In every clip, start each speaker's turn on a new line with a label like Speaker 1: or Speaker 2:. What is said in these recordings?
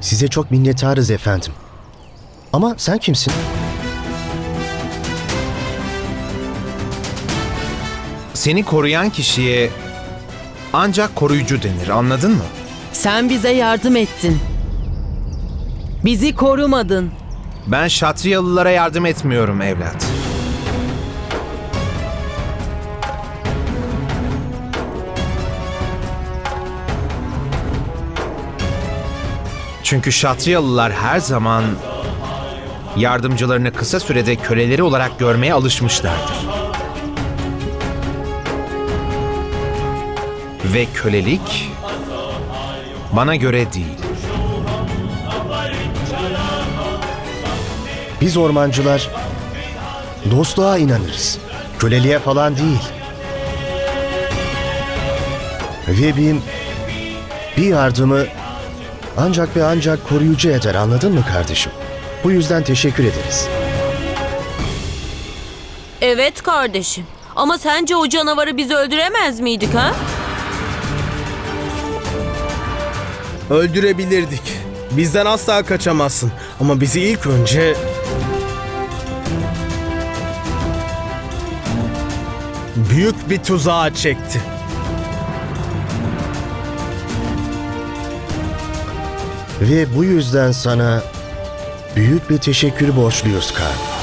Speaker 1: Size çok minnettarız efendim. Ama sen kimsin?
Speaker 2: Seni koruyan kişiye ancak koruyucu denir anladın mı?
Speaker 3: Sen bize yardım ettin. Bizi korumadın.
Speaker 2: Ben Şatriyalılara yardım etmiyorum evlat. Çünkü Şatriyalılar her zaman yardımcılarını kısa sürede köleleri olarak görmeye alışmışlardır. Ve kölelik bana göre değil.
Speaker 1: Biz ormancılar dostluğa inanırız. Köleliğe falan değil. Ve bir, yardımı ancak ve ancak koruyucu eder anladın mı kardeşim? Bu yüzden teşekkür ederiz.
Speaker 4: Evet kardeşim. Ama sence o canavarı biz öldüremez miydik ha?
Speaker 5: Öldürebilirdik. Bizden asla kaçamazsın. Ama bizi ilk önce... Büyük bir tuzağa çekti.
Speaker 1: Ve bu yüzden sana büyük bir teşekkür borçluyuz Kaan.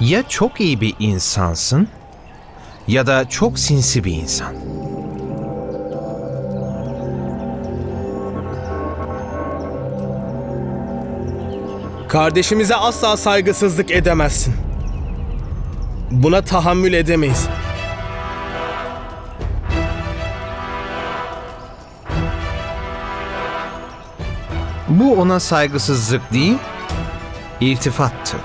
Speaker 2: Ya çok iyi bir insansın ya da çok sinsi bir insan.
Speaker 5: Kardeşimize asla saygısızlık edemezsin. Buna tahammül edemeyiz.
Speaker 2: Bu ona saygısızlık değil, irtifattı.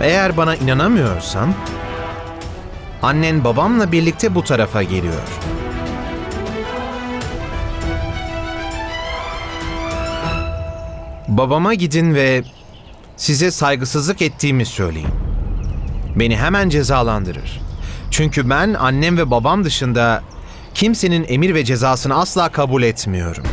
Speaker 2: Eğer bana inanamıyorsan, annen babamla birlikte bu tarafa geliyor. Babama gidin ve size saygısızlık ettiğimi söyleyin. Beni hemen cezalandırır. Çünkü ben annem ve babam dışında kimsenin emir ve cezasını asla kabul etmiyorum.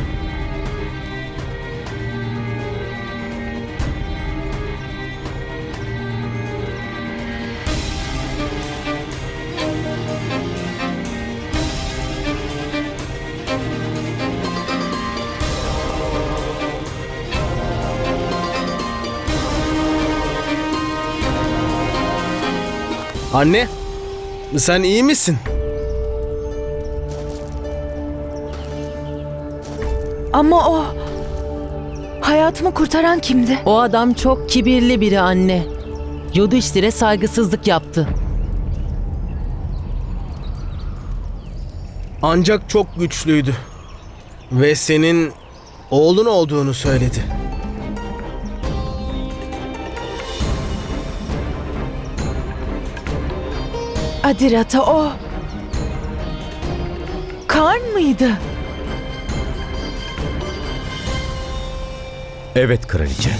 Speaker 5: Anne, sen iyi misin?
Speaker 6: Ama o hayatımı kurtaran kimdi?
Speaker 3: O adam çok kibirli biri anne. Yudhishthir'e saygısızlık yaptı.
Speaker 5: Ancak çok güçlüydü. Ve senin oğlun olduğunu söyledi.
Speaker 6: Adirata o. Kan mıydı?
Speaker 7: Evet kraliçe.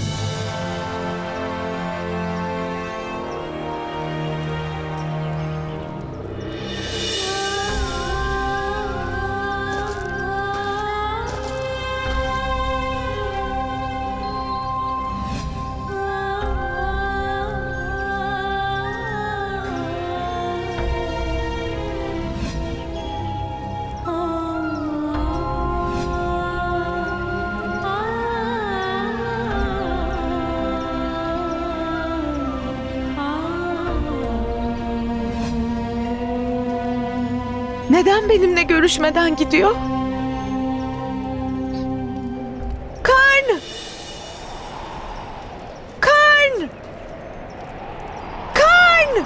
Speaker 6: Neden benimle görüşmeden gidiyor? Karn! Karn! Karn!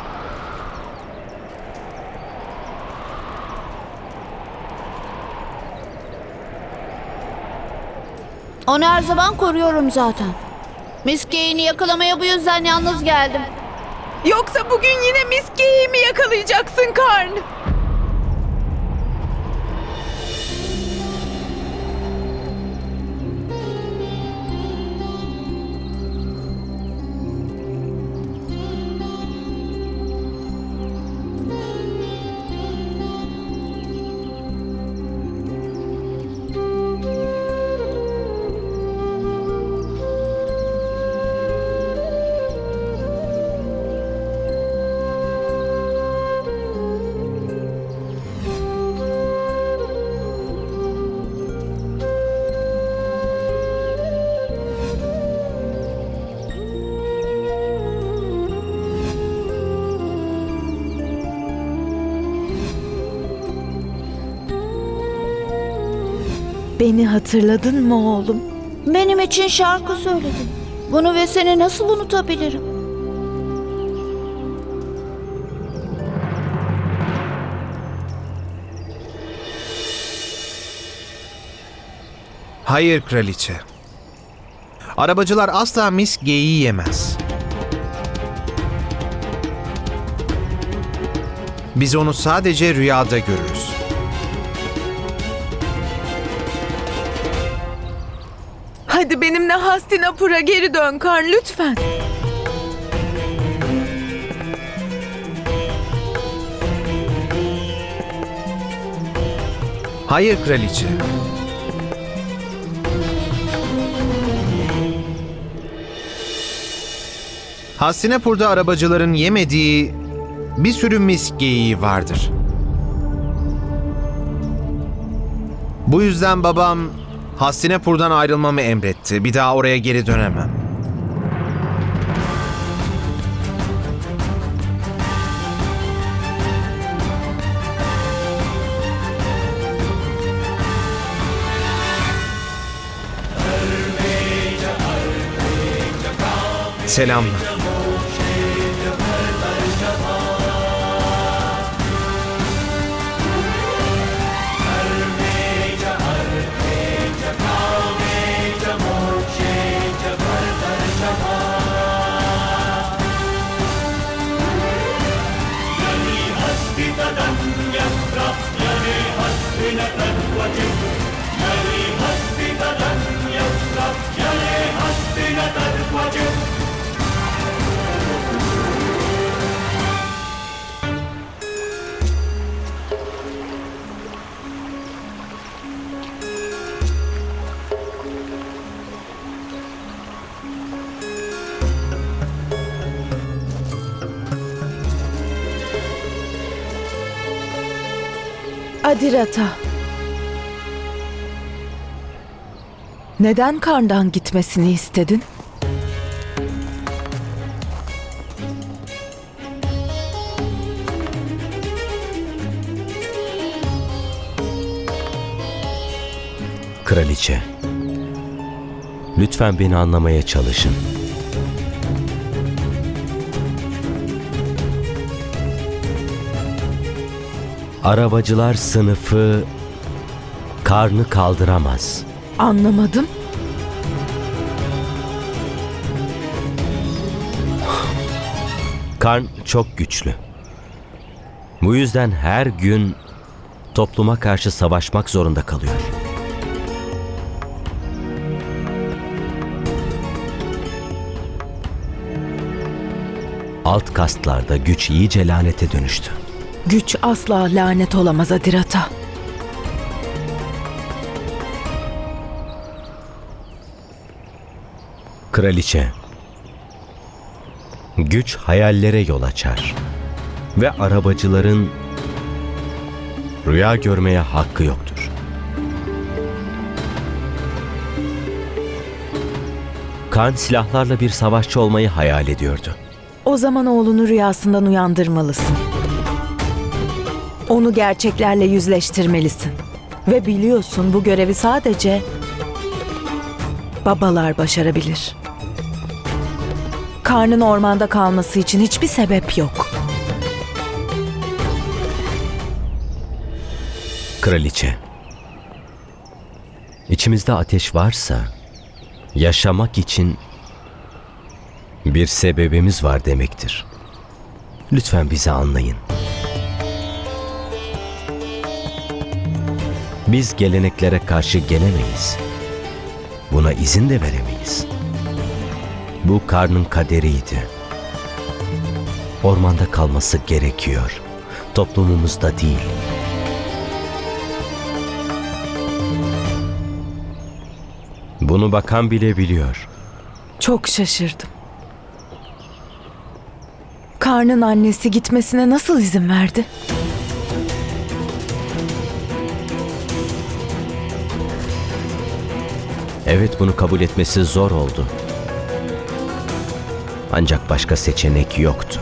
Speaker 8: Onu her zaman koruyorum zaten. Kane'i yakalamaya bu yüzden yalnız geldim.
Speaker 6: Yoksa bugün yine miskeyi mi yakalayacaksın Karn? Beni hatırladın mı oğlum?
Speaker 7: Benim için şarkı söyledin. Bunu ve seni nasıl unutabilirim?
Speaker 2: Hayır kraliçe. Arabacılar asla mis geyiği yemez. Biz onu sadece rüyada görürüz.
Speaker 6: Benimle Hastinapur'a geri dön Karn lütfen.
Speaker 2: Hayır kraliçe. Hastinapur'da arabacıların yemediği bir sürü mis geyiği vardır. Bu yüzden babam Hastinapur'dan ayrılmamı emretti. Bir daha oraya geri dönemem. Selamlar.
Speaker 6: Adirata. Neden Karn'dan gitmesini istedin?
Speaker 8: Kraliçe. Lütfen beni anlamaya çalışın. Arabacılar sınıfı karnı kaldıramaz.
Speaker 6: Anlamadım.
Speaker 8: Karn çok güçlü. Bu yüzden her gün topluma karşı savaşmak zorunda kalıyor. Alt kastlarda güç iyice lanete dönüştü.
Speaker 6: Güç asla lanet olamaz Adirata.
Speaker 8: Kraliçe Güç hayallere yol açar ve arabacıların rüya görmeye hakkı yoktur. Kan silahlarla bir savaşçı olmayı hayal ediyordu.
Speaker 6: O zaman oğlunu rüyasından uyandırmalısın. Onu gerçeklerle yüzleştirmelisin. Ve biliyorsun bu görevi sadece babalar başarabilir. Karnın ormanda kalması için hiçbir sebep yok.
Speaker 8: Kraliçe İçimizde ateş varsa yaşamak için bir sebebimiz var demektir. Lütfen bizi anlayın. Biz geleneklere karşı gelemeyiz. Buna izin de veremeyiz. Bu karnın kaderiydi. Ormanda kalması gerekiyor. Toplumumuzda değil. Bunu bakan bile biliyor.
Speaker 6: Çok şaşırdım. Karnın annesi gitmesine nasıl izin verdi?
Speaker 8: Evet bunu kabul etmesi zor oldu. Ancak başka seçenek yoktu.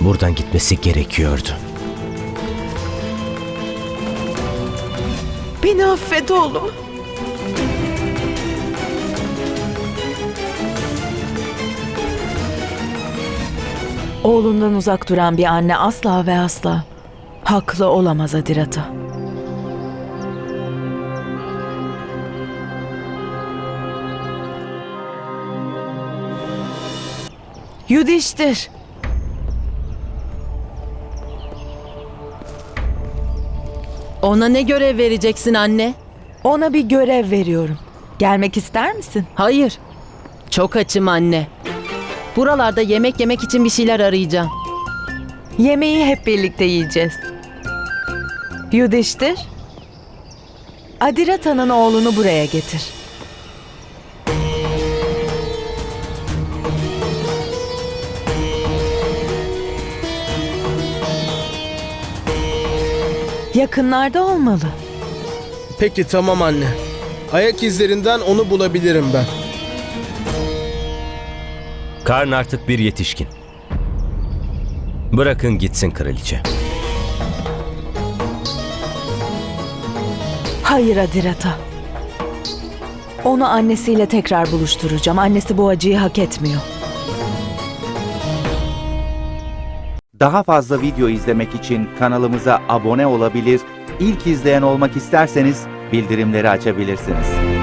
Speaker 8: Buradan gitmesi gerekiyordu.
Speaker 6: Beni affet oğlum. Oğlundan uzak duran bir anne asla ve asla haklı olamaz Adirat'a. Yudiştir.
Speaker 3: Ona ne görev vereceksin anne?
Speaker 6: Ona bir görev veriyorum. Gelmek ister misin?
Speaker 3: Hayır. Çok açım anne. Buralarda yemek yemek için bir şeyler arayacağım.
Speaker 6: Yemeği hep birlikte yiyeceğiz. Yudiştir. Adirata'nın oğlunu buraya getir. Yakınlarda olmalı.
Speaker 5: Peki tamam anne. Ayak izlerinden onu bulabilirim ben.
Speaker 8: Karn artık bir yetişkin. Bırakın gitsin kraliçe.
Speaker 6: Hayır Adirata. Onu annesiyle tekrar buluşturacağım. Annesi bu acıyı hak etmiyor.
Speaker 9: Daha fazla video izlemek için kanalımıza abone olabilir, ilk izleyen olmak isterseniz bildirimleri açabilirsiniz.